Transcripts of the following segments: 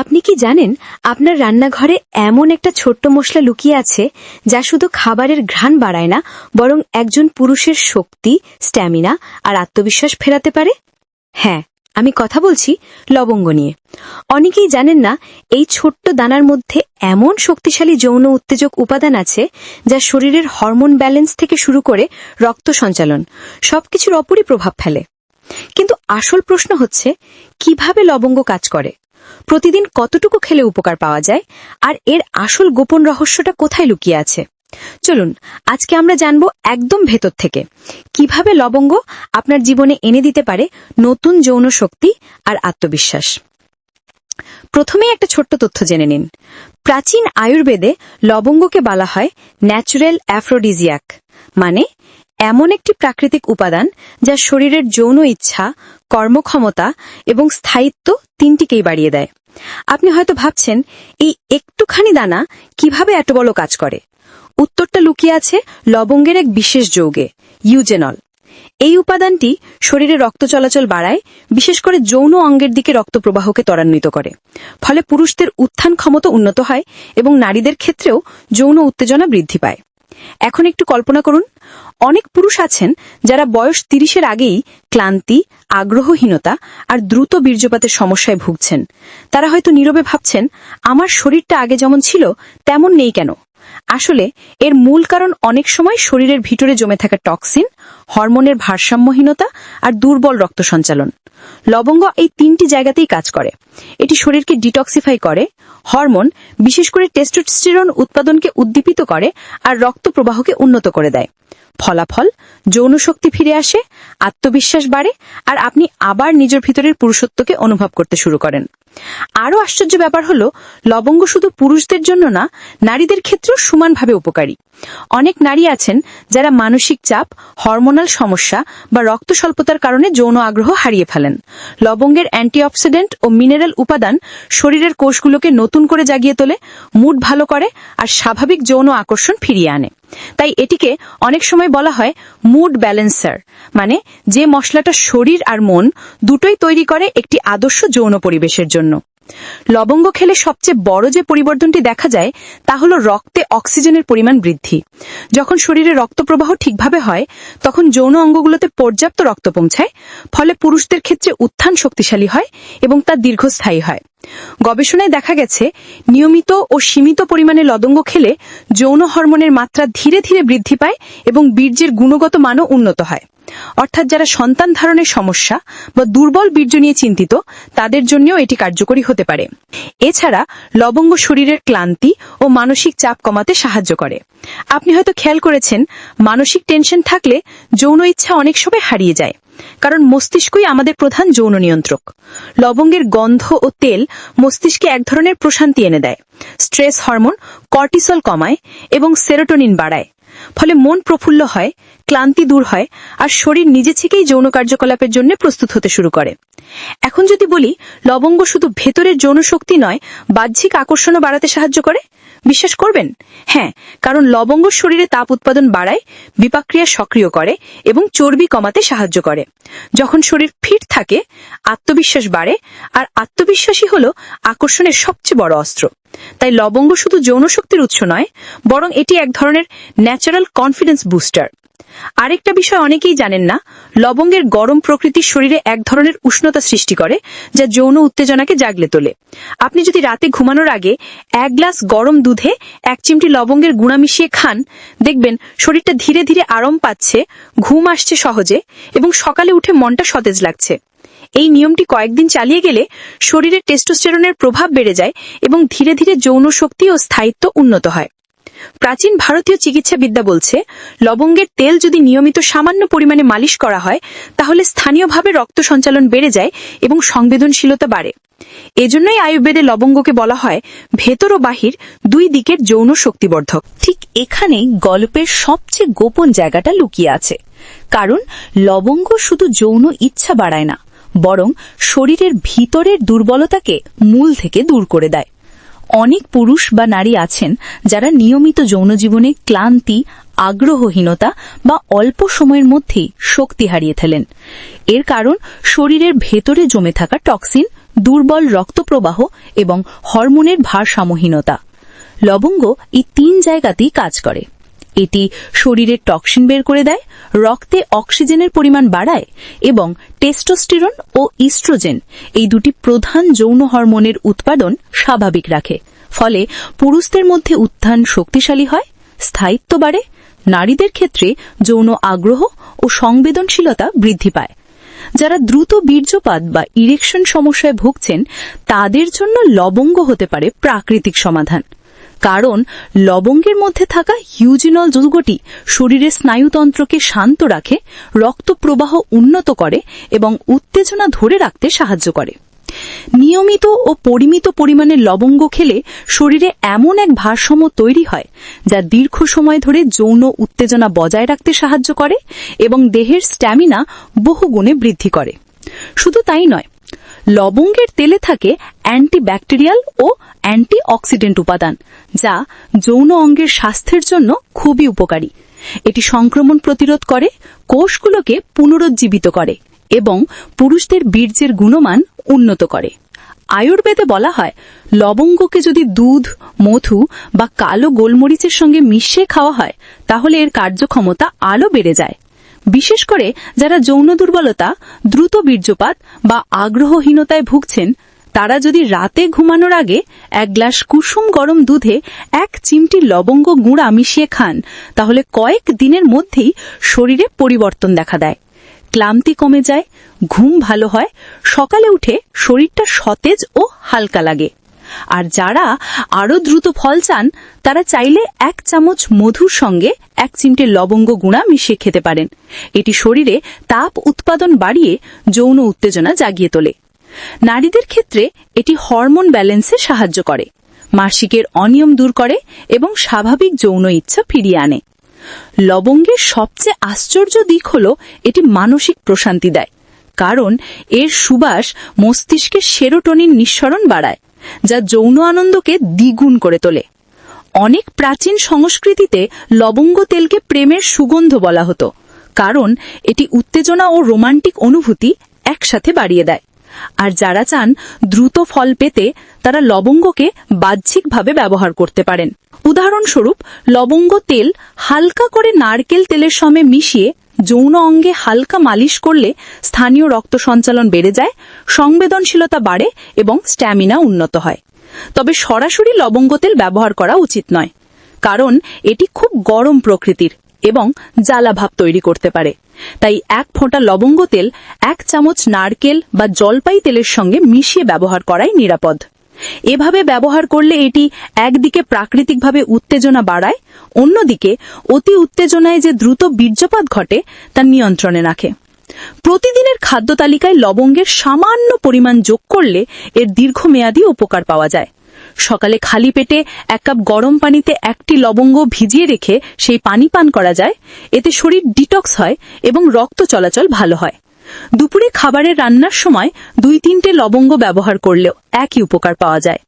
আপনি কি জানেন, আপনার রান্নাঘরে এমন একটা ছোট্ট মশলা লুকিয়ে আছে যা শুধু খাবারের ঘ্রাণ বাড়ায় না, বরং একজন পুরুষের শক্তি, স্ট্যামিনা আর আত্মবিশ্বাস ফেরাতে পারে? হ্যাঁ আমি কথা বলছি লবঙ্গ নিয়ে। অনেকেই জানেন না, এই ছোট্ট দানার মধ্যে এমন শক্তিশালী যৌন উত্তেজক উপাদান আছে যা শরীরের হরমোন ব্যালেন্স থেকে শুরু করে রক্ত সঞ্চালন, সবকিছুর অপরই প্রভাব ফেলে। কিন্তু আসল প্রশ্ন হচ্ছে, কীভাবে লবঙ্গ কাজ করে? প্রতিদিন কতটুকু খেলে উপকার পাওয়া যায়? আর এর আসল গোপন রহস্যটা কোথায় লুকিয়ে আছে? চলুন, আজকে আমরা জানব একদম ভেতর থেকে। কীভাবে লবঙ্গ আপনার জীবনে এনে দিতে পারে নতুন যৌন শক্তি আর আত্মবিশ্বাস? প্রথমেই একটা ছোট্ট তথ্য জেনে নিন। প্রাচীন আয়ুর্বেদে লবঙ্গকে বলা হয় ন্যাচুরাল অ্যাফ্রোডিজিয়াক মানে এমন একটি প্রাকৃতিক উপাদান যা শরীরের যৌন ইচ্ছা, কর্মক্ষমতা এবং স্থায়িত্ব তিনটিকেই বাড়িয়ে দেয়। আপনি হয়তো ভাবছেন, এই একটুখানি দানা কীভাবে এত বড় কাজ করে? উত্তরটা লুকিয়ে আছে লবঙ্গের এক বিশেষ যৌগে, ইউজেনল। এই উপাদানটি শরীরে রক্ত চলাচল বাড়ায়, বিশেষ করে যৌন অঙ্গের দিকে রক্ত প্রবাহকে ত্বরান্বিত করে। ফলে পুরুষদের উত্থান ক্ষমতা উন্নত হয় এবং নারীদের ক্ষেত্রেও যৌন উত্তেজনা বৃদ্ধি পায়। এখন একটু কল্পনা করুন অনেক পুরুষ আছেন যারা বয়স তিরিশের আগেই ক্লান্তি, আগ্রহহীনতা আর দ্রুত বীর্যপাতের সমস্যায় ভুগছেন। তারা হয়তো নীরবে ভাবছেন, আমার শরীরটা আগে যেমন ছিল, তেমন নেই কেন? আসলে এর মূল কারণ অনেক সময় শরীরের ভিতরে জমে থাকা টক্সিন, হরমোনের ভারসাম্যহীনতা আর দুর্বল রক্ত সঞ্চালন। লবঙ্গ এই তিনটি জায়গাতেই কাজ করে। এটি শরীরকে ডিটক্সিফাই করে, হরমোন, বিশেষ করে টেস্টোস্টেরন উৎপাদনকে উদ্দীপিত করে আর রক্ত প্রবাহকে উন্নত করে দেয়। ফলাফল, যৌন শক্তি ফিরে আসে, আত্মবিশ্বাস বাড়ে, আর আপনি আবার নিজের ভিতরের পুরুষত্বকে অনুভব করতে শুরু করেন। আরও আশ্চর্য ব্যাপার হল, লবঙ্গ শুধু পুরুষদের জন্য না, নারীদের ক্ষেত্রেও সমানভাবে উপকারী। অনেক নারী আছেন যারা মানসিক চাপ, হরমোনাল সমস্যা বা রক্ত স্বল্পতার কারণে যৌন আগ্রহ হারিয়ে ফেলেন। লবঙ্গের অ্যান্টিঅক্সিডেন্ট ও মিনারেল উপাদান শরীরের কোষগুলোকে নতুন করে জাগিয়ে তোলে, মুড ভালো করে আর স্বাভাবিক যৌন আকর্ষণ ফিরিয়ে আনে। তাই এটিকে অনেক সময় বলা হয় মুড ব্যালেন্সার মানে যে মশলাটা শরীর আর মন দুটোই তৈরি করে একটি আদর্শ যৌন পরিবেশের জন্য। লবঙ্গ খেলে সবচেয়ে বড় যে পরিবর্তনটি দেখা যায়, তা হল রক্তে অক্সিজেনের পরিমাণ বৃদ্ধি। যখন শরীরে রক্ত প্রবাহ ঠিকভাবে হয়, তখন যৌন অঙ্গগুলোতে পর্যাপ্ত রক্ত পৌঁছায়, ফলে পুরুষদের ক্ষেত্রে উত্থান শক্তিশালী হয় এবং তা দীর্ঘস্থায়ী হয়। গবেষণায় দেখা গেছে, নিয়মিত ও সীমিত পরিমাণে লবঙ্গ খেলে যৌন হরমোনের মাত্রা ধীরে ধীরে বৃদ্ধি পায় এবং বীর্যের গুণগত মানও উন্নত হয়। অর্থাৎ যারা সন্তান ধারণের সমস্যা বা দুর্বল বীর্য নিয়ে চিন্তিত, তাদের জন্যও এটি কার্যকরী হতে পারে। এছাড়া লবঙ্গ শরীরের ক্লান্তি ও মানসিক চাপ কমাতে সাহায্য করে। আপনি হয়তো খেয়াল করেছেন, মানসিক টেনশন থাকলে যৌন ইচ্ছা অনেক সময় হারিয়ে যায়, কারণ মস্তিষ্কই আমাদের প্রধান যৌন নিয়ন্ত্রক। লবঙ্গের গন্ধ ও তেল মস্তিষ্কে এক ধরনের প্রশান্তি এনে দেয়। স্ট্রেস হরমোন কর্টিসল কমায় এবং সেরোটোনিন বাড়ায়। ফলে মন প্রফুল্ল হয়, ক্লান্তি দূর হয়, আর শরীর নিজে থেকেই যৌন কার্যকলাপের জন্য প্রস্তুত হতে শুরু করে। এখন যদি বলি, লবঙ্গ শুধু ভেতরের যৌন শক্তি নয়, বাহ্যিক আকর্ষণও বাড়াতে সাহায্য করে? বিশ্বাস করবেন? হ্যাঁ কারণ লবঙ্গ শরীরে তাপ উৎপাদন বাড়ায়, বিপাক্রিয়া সক্রিয় করে এবং চর্বি কমাতে সাহায্য করে। যখন শরীর ফিট থাকে, আত্মবিশ্বাস বাড়ে, আর আত্মবিশ্বাসই হল আকর্ষণের সবচেয়ে বড় অস্ত্র। তাই লবঙ্গ শুধু যৌন শক্তির উৎস নয়, বরং এটি এক ধরনের ন্যাচারাল কনফিডেন্স বুস্টার আরেকটা বিষয় অনেকেই জানেন না, লবঙ্গের গরম প্রকৃতির শরীরে এক ধরনের উষ্ণতা সৃষ্টি করে, যা যৌন উত্তেজনাকে জাগলে তোলে। আপনি যদি রাতে ঘুমানোর আগে এক গ্লাস গরম দুধে এক চিমটি লবঙ্গের গুঁড়া মিশিয়ে খান, দেখবেন শরীরটা ধীরে ধীরে আরাম পাচ্ছে, ঘুম আসছে সহজে এবং সকালে উঠে মনটা সতেজ লাগছে। এই নিয়মটি কয়েকদিন চালিয়ে গেলে শরীরে টেস্টোস্টেরনের প্রভাব বেড়ে যায় এবং ধীরে ধীরে যৌন শক্তি ও স্থায়িত্ব উন্নত হয়। প্রাচীন ভারতীয় চিকিৎসাবিদ্যা বলছে, লবঙ্গের তেল যদি নিয়মিত সামান্য পরিমাণে মালিশ করা হয়, তাহলে স্থানীয়ভাবে রক্ত সঞ্চালন বেড়ে যায় এবং সংবেদনশীলতা বাড়ে। এজন্যই আয়ুর্বেদে লবঙ্গকে বলা হয় ভেতর ও বাহির দুই দিকের যৌন শক্তিবর্ধক। ঠিক এখানেই গল্পের সবচেয়ে গোপন জায়গাটা লুকিয়ে আছে। কারণ লবঙ্গ শুধু যৌন ইচ্ছা বাড়ায় না বরং শরীরের ভিতরের দুর্বলতাকে মূল থেকে দূর করে দেয়। অনেক পুরুষ বা নারী আছেন যারা নিয়মিত যৌন জীবনে ক্লান্তি, আগ্রহহীনতা বা অল্প সময়ের মধ্যেই শক্তি হারিয়ে ফেলেন। এর কারণ শরীরের ভেতরে জমে থাকা টক্সিন, দুর্বল রক্তপ্রবাহ এবং হরমোনের ভারসাম্যহীনতা। লবঙ্গ এই তিন জায়গাতেই কাজ করে। এটি শরীরের টক্সিন বের করে দেয়, রক্তে অক্সিজেনের পরিমাণ বাড়ায় এবং টেস্টোস্টেরন ও ইস্ট্রোজেন, এই দুটি প্রধান যৌন হরমোনের উৎপাদন স্বাভাবিক রাখে। ফলে পুরুষদের মধ্যে উত্থান শক্তিশালী হয়, স্থায়িত্ব বাড়ে, নারীদের ক্ষেত্রে যৌন আগ্রহ ও সংবেদনশীলতা বৃদ্ধি পায়। যারা দ্রুত বীর্যপাত বা ইরেকশন সমস্যায় ভুগছেন, তাদের জন্য লবঙ্গ হতে পারে প্রাকৃতিক সমাধান। কারণ লবঙ্গের মধ্যে থাকা হিউজিনল যৌগটি শরীরের স্নায়ুতন্ত্রকে শান্ত রাখে রক্ত প্রবাহ উন্নত করে এবং উত্তেজনা ধরে রাখতে সাহায্য করে। নিয়মিত ও পরিমিত পরিমাণে লবঙ্গ খেলে শরীরে এমন এক ভারসাম্য তৈরি হয় যা দীর্ঘ সময় ধরে যৌন উত্তেজনা বজায় রাখতে সাহায্য করে এবং দেহের স্ট্যামিনা বহুগুণে বৃদ্ধি করে। শুধু তাই নয় লবঙ্গের তেলে থাকে অ্যান্টিব্যাকটেরিয়াল ও অ্যান্টিঅক্সিডেন্ট উপাদান, যা যৌন অঙ্গের স্বাস্থ্যের জন্য খুবই উপকারী। এটি সংক্রমণ প্রতিরোধ করে, কোষগুলোকে পুনরুজ্জীবিত করে এবং পুরুষদের বীর্যের গুণমান উন্নত করে। আয়ুর্বেদে বলা হয়, লবঙ্গকে যদি দুধ, মধু বা কালো গোলমরিচের সঙ্গে মিশিয়ে খাওয়া হয়, তাহলে এর কার্যক্ষমতা আলো বেড়ে যায়। বিশেষ করে যারা যৌন দুর্বলতা, দ্রুত বীর্যপাত বা আগ্রহহীনতায় ভুগছেন, তারা যদি রাতে ঘুমানোর আগে এক গ্লাস কুসুম গরম দুধে এক চিমটি লবঙ্গ গুঁড়া মিশিয়ে খান, তাহলে কয়েক দিনের মধ্যেই শরীরে পরিবর্তন দেখা দেয়। ক্লান্তি কমে যায়, ঘুম ভালো হয়, সকালে উঠে শরীরটা সতেজ ও হালকা লাগে। আর যারা আরও দ্রুত ফল চান, তারা চাইলে এক চামচ মধুর সঙ্গে এক চিমটে লবঙ্গ গুঁড়া মিশিয়ে খেতে পারেন। এটি শরীরে তাপ উৎপাদন বাড়িয়ে যৌন উত্তেজনা জাগিয়ে তোলে। নারীদের ক্ষেত্রে এটি হরমোন ব্যালেন্সে সাহায্য করে, মাসিকের অনিয়ম দূর করে এবং স্বাভাবিক যৌন ইচ্ছা ফিরিয়ে আনে। লবঙ্গের সবচেয়ে আশ্চর্য দিক হল এটি মানসিক প্রশান্তি দেয়, কারণ এর সুবাস মস্তিষ্কের সেরোটোনিন নিঃসরণ বাড়ায়। যা যৌন আনন্দকে দ্বিগুণ করে তোলে। অনেক প্রাচীন সংস্কৃতিতে লবঙ্গ তেলকে প্রেমের সুগন্ধ বলা হতো, কারণ এটি উত্তেজনা ও রোমান্টিক অনুভূতি একসাথে বাড়িয়ে দেয়। আর যারা চান দ্রুত ফল পেতে, তারা লবঙ্গকে বাহ্যিকভাবে ব্যবহার করতে পারেন। উদাহরণস্বরূপ, লবঙ্গ তেল হালকা করে নারকেল তেলের সঙ্গে মিশিয়ে যৌন অঙ্গে হালকা মালিশ করলে স্থানীয় রক্ত সঞ্চালন বেড়ে যায়, সংবেদনশীলতা বাড়ে এবং স্ট্যামিনা উন্নত হয়। তবে সরাসরি লবঙ্গ তেল ব্যবহার করা উচিত নয়, কারণ এটি খুব গরম প্রকৃতির এবং জ্বালাভাব তৈরি করতে পারে। তাই এক ফোঁটা লবঙ্গ তেল, এক চামচ নারকেল বা জলপাই তেলের সঙ্গে মিশিয়ে ব্যবহার করাই নিরাপদ। এভাবে ব্যবহার করলে এটি একদিকে প্রাকৃতিকভাবে উত্তেজনা বাড়ায়, অন্যদিকে অতি উত্তেজনায় যে দ্রুত বীর্যপাত ঘটে তা নিয়ন্ত্রণে রাখে। প্রতিদিনের খাদ্য তালিকায় লবঙ্গের সামান্য পরিমাণ যোগ করলে এর দীর্ঘমেয়াদী উপকার পাওয়া যায়। সকালে খালি পেটে এক কাপ গরম পানিতে একটি লবঙ্গ ভিজিয়ে রেখে সেই পানি পান করা যায়। এতে শরীর ডিটক্স হয় এবং রক্ত চলাচল ভালো হয়। দুপুরে খাবারের রান্নার সময় দুই তিনটে লবঙ্গ ব্যবহার করলেও একই উপকার পাওয়া যায়।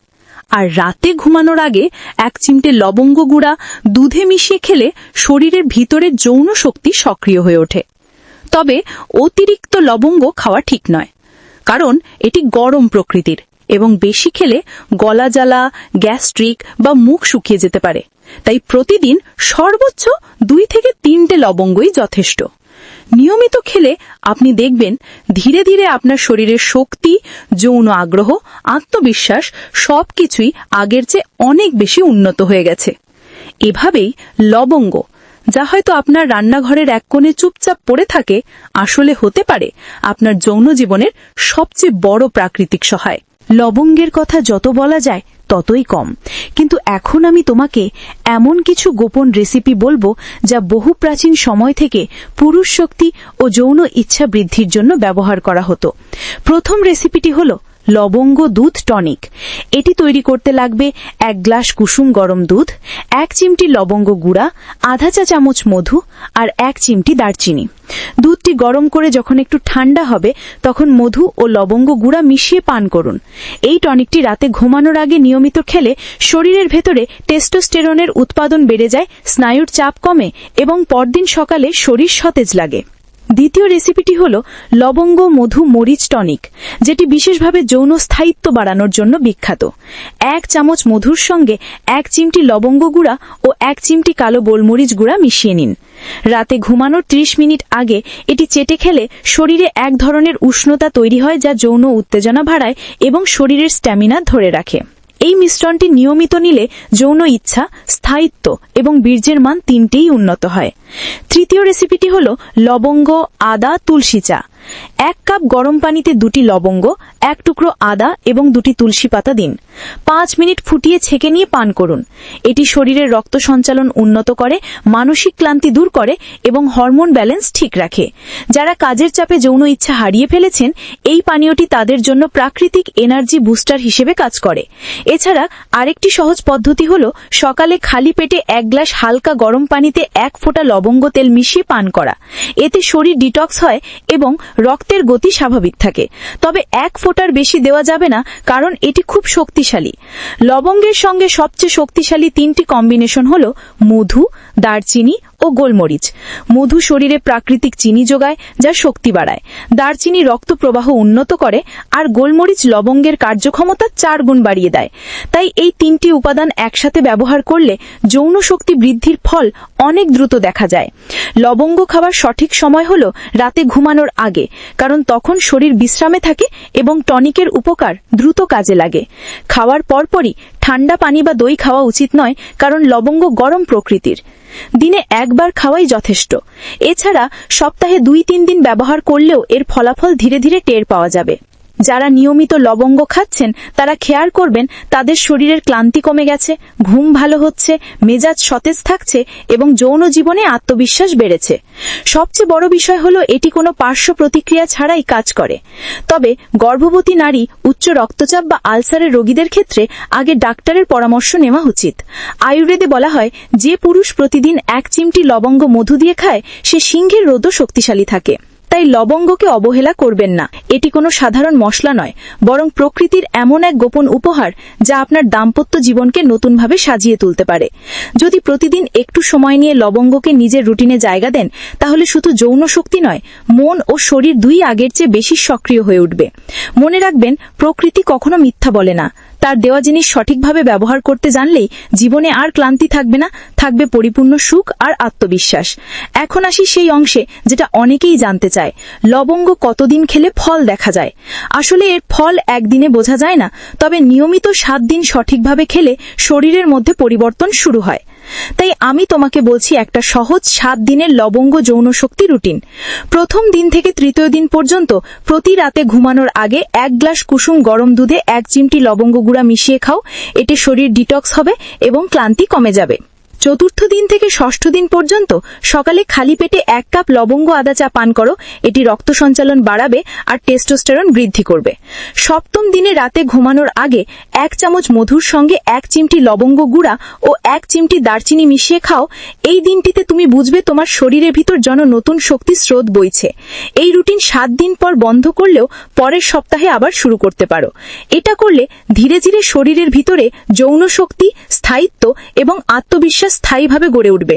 আর রাতে ঘুমানোর আগে এক চিমটে লবঙ্গ গুঁড়া দুধে মিশিয়ে খেলে শরীরের ভিতরের যৌন শক্তি সক্রিয় হয়ে ওঠে। তবে অতিরিক্ত লবঙ্গ খাওয়া ঠিক নয়, কারণ এটি গরম প্রকৃতির এবং বেশি খেলে গলা জ্বালা, গ্যাস্ট্রিক বা মুখ শুকিয়ে যেতে পারে। তাই প্রতিদিন সর্বোচ্চ দুই থেকে তিনটে লবঙ্গই যথেষ্ট। নিয়মিত খেলে আপনি দেখবেন ধীরে ধীরে আপনার শরীরের শক্তি, যৌন আগ্রহ, আত্মবিশ্বাস সবকিছুই আগের চেয়ে অনেক বেশি উন্নত হয়ে গেছে। এভাবেই লবঙ্গ, যা হয়তো আপনার রান্নাঘরের এক কোণে চুপচাপ পড়ে থাকে, আসলে হতে পারে আপনার যৌন জীবনের সবচেয়ে বড় প্রাকৃতিক সহায়। লবঙ্গের কথা যত বলা যায় ততই কম। কিন্তু এখন আমি তোমাকে এমন কিছু গোপন রেসিপি বলব যা বহু প্রাচীন সময় থেকে পুরুষ শক্তি ও যৌন ইচ্ছা বৃদ্ধির জন্য ব্যবহার করা হতো। প্রথম রেসিপিটি হল লবঙ্গ দুধ টনিক। এটি তৈরি করতে লাগবে এক গ্লাস কুসুম গরম দুধ, এক চিমটি লবঙ্গ গুঁড়া, আধা চা চামচ মধু আর এক চিমটি দারচিনি। দুধটি গরম করে যখন একটু ঠান্ডা হবে, তখন মধু ও লবঙ্গ গুঁড়া মিশিয়ে পান করুন। এই টনিকটি রাতে ঘুমানোর আগে নিয়মিত খেলে শরীরের ভেতরে টেস্টোস্টেরনের উৎপাদন বেড়ে যায়, স্নায়ুর চাপ কমে এবং পরদিন সকালে শরীর সতেজ লাগে। দ্বিতীয় রেসিপিটি হল লবঙ্গ, মধু, মরিচ টনিক যেটি বিশেষভাবে যৌন স্থায়িত্ব বাড়ানোর জন্য বিখ্যাত। এক চামচ মধুর সঙ্গে এক চিমটি লবঙ্গ গুঁড়া ও এক চিমটি কালো গোলমরিচ গুঁড়া মিশিয়ে নিন। রাতে ঘুমানোর ৩০ মিনিট আগে এটি চেটে খেলে শরীরে এক ধরনের উষ্ণতা তৈরি হয় যা যৌন উত্তেজনা বাড়ায় এবং শরীরের স্ট্যামিনা ধরে রাখে। এই মিশ্রণটি নিয়মিত নিলে যৌন ইচ্ছা, স্থায়িত্ব এবং বীর্যের মান তিনটেই উন্নত হয়। তৃতীয় রেসিপিটি হল লবঙ্গ, আদা, তুলসী চা। এক কাপ গরম পানিতে দুটি লবঙ্গ, এক টুকরো আদা এবং দুটি তুলসী পাতা দিন। পাঁচ মিনিট ফুটিয়ে ছেঁকে নিয়ে পান করুন। এটি শরীরের রক্ত সঞ্চালন উন্নত করে, মানসিক ক্লান্তি দূর করে এবং হরমোন ব্যালেন্স ঠিক রাখে। যারা কাজের চাপে যৌন ইচ্ছা হারিয়ে ফেলেছেন, এই পানীয়টি তাদের জন্য প্রাকৃতিক এনার্জি বুস্টার হিসেবে কাজ করে। এছাড়া আরেকটি সহজ পদ্ধতি হল, সকালে খালি পেটে এক গ্লাস হালকা গরম পানিতে এক ফোঁটা লবঙ্গ তেল মিশিয়ে পান করা। এতে শরীর ডিটক্স হয় এবং রক্তের গতি স্বাভাবিক থাকে। তবে এক ফোঁটার বেশি দেওয়া যাবে না, কারণ এটি খুব শক্তিশালী। লবঙ্গের সঙ্গে সবচেয়ে শক্তিশালী তিনটি কম্বিনেশন হল মধু, দারচিনি ও গোলমরিচ। মধু শরীরে প্রাকৃতিক চিনি যোগায়, যা শক্তি বাড়ায়। দারচিনি রক্ত প্রবাহ উন্নত করে আর গোলমরিচ লবঙ্গের কার্যক্ষমতা চার গুণ বাড়িয়ে দেয়। তাই এই তিনটি উপাদান একসাথে ব্যবহার করলে যৌন শক্তি বৃদ্ধির ফল অনেক দ্রুত দেখা যায়। লবঙ্গ খাওয়ার সঠিক সময় হল রাতে ঘুমানোর আগে, কারণ তখন শরীর বিশ্রামে থাকে এবং টনিকের উপকার দ্রুত কাজে লাগে। খাওয়ার পরপরই ঠান্ডা পানি বা দই খাওয়া উচিত নয়, কারণ লবঙ্গ গরম প্রকৃতির। দিনে একবার খাওয়াই যথেষ্ট। এছাড়া সপ্তাহে দুই তিন দিন ব্যবহার করলেও এর ফলাফল ধীরে ধীরে টের পাওয়া যাবে। যারা নিয়মিত লবঙ্গ খাচ্ছেন, তারা খেয়াল করবেন, তাদের শরীরের ক্লান্তি কমে গেছে, ঘুম ভালো হচ্ছে, মেজাজ সতেজ থাকছে এবং যৌন জীবনে আত্মবিশ্বাস বেড়েছে। সবচেয়ে বড় বিষয় হলো, এটি কোনো পার্শ্ব প্রতিক্রিয়া ছাড়াই কাজ করে। তবে গর্ভবতী নারী উচ্চ রক্তচাপ বা আলসারের রোগীদের ক্ষেত্রে আগে ডাক্তারের পরামর্শ নেওয়া উচিত। আয়ুর্বেদে বলা হয়, যে পুরুষ প্রতিদিন এক চিমটি লবঙ্গ মধু দিয়ে খায়, সে সিংহের রোদও শক্তিশালী থাকে। তাই লবঙ্গকে অবহেলা করবেন না। এটি কোনো সাধারণ মশলা নয়, বরং প্রকৃতির এমন এক গোপন উপহার যা আপনার দাম্পত্য জীবনকে নতুনভাবে সাজিয়ে তুলতে পারে। যদি প্রতিদিন একটু সময় নিয়ে লবঙ্গকে নিজের রুটিনে জায়গা দেন, তাহলে শুধু যৌন শক্তি নয়, মন ও শরীর দুই আগের চেয়ে বেশি সক্রিয় হয়ে উঠবে। মনে রাখবেন, প্রকৃতি কখনো মিথ্যা বলে না। তার দেওয়া জিনিস সঠিকভাবে ব্যবহার করতে জানলেই জীবনে আর ক্লান্তি থাকবে না, থাকবে পরিপূর্ণ সুখ আর আত্মবিশ্বাস। এখন আসি সেই অংশে যেটা অনেকেই জানতে চায়, লবঙ্গ কতদিন খেলে ফল দেখা যায়? আসলে এর ফল একদিনে বোঝা যায় না, তবে নিয়মিত সাত দিন সঠিকভাবে খেলে শরীরের মধ্যে পরিবর্তন শুরু হয়। তাই আমি তোমাকে বলছি একটা সহজ সাত দিনের লবঙ্গ যৌন শক্তি রুটিন। প্রথম দিন থেকে তৃতীয় দিন পর্যন্ত প্রতি রাতে ঘুমানোর আগে এক গ্লাস কুসুম গরম দুধে এক চিমটি লবঙ্গ গুঁড়া মিশিয়ে খাও। এতে শরীর ডিটক্স হবে এবং ক্লান্তি কমে যাবে। চতুর্থ দিন থেকে ষষ্ঠ দিন পর্যন্ত সকালে খালি পেটে এক কাপ লবঙ্গ আদা চা পান করো। এটি রক্ত সঞ্চালন বাড়াবে আর টেস্টোস্টেরন বৃদ্ধি করবে। সপ্তম দিনে রাতে ঘুমানোর আগে এক চামচ মধুর সঙ্গে এক চিমটি লবঙ্গ গুঁড়া ও এক চিমটি দারচিনি মিশিয়ে খাও। এই দিনটিতে তুমি বুঝবে তোমার শরীরের ভিতর যেন নতুন শক্তি স্রোত বইছে। এই রুটিন সাত দিন পর বন্ধ করলেও পরের সপ্তাহে আবার শুরু করতে পারো। এটা করলে ধীরে ধীরে শরীরের ভিতরে যৌন শক্তি স্থায়িত্ব এবং আত্মবিশ্বাস স্থায়ীভাবে গড়ে উঠবে।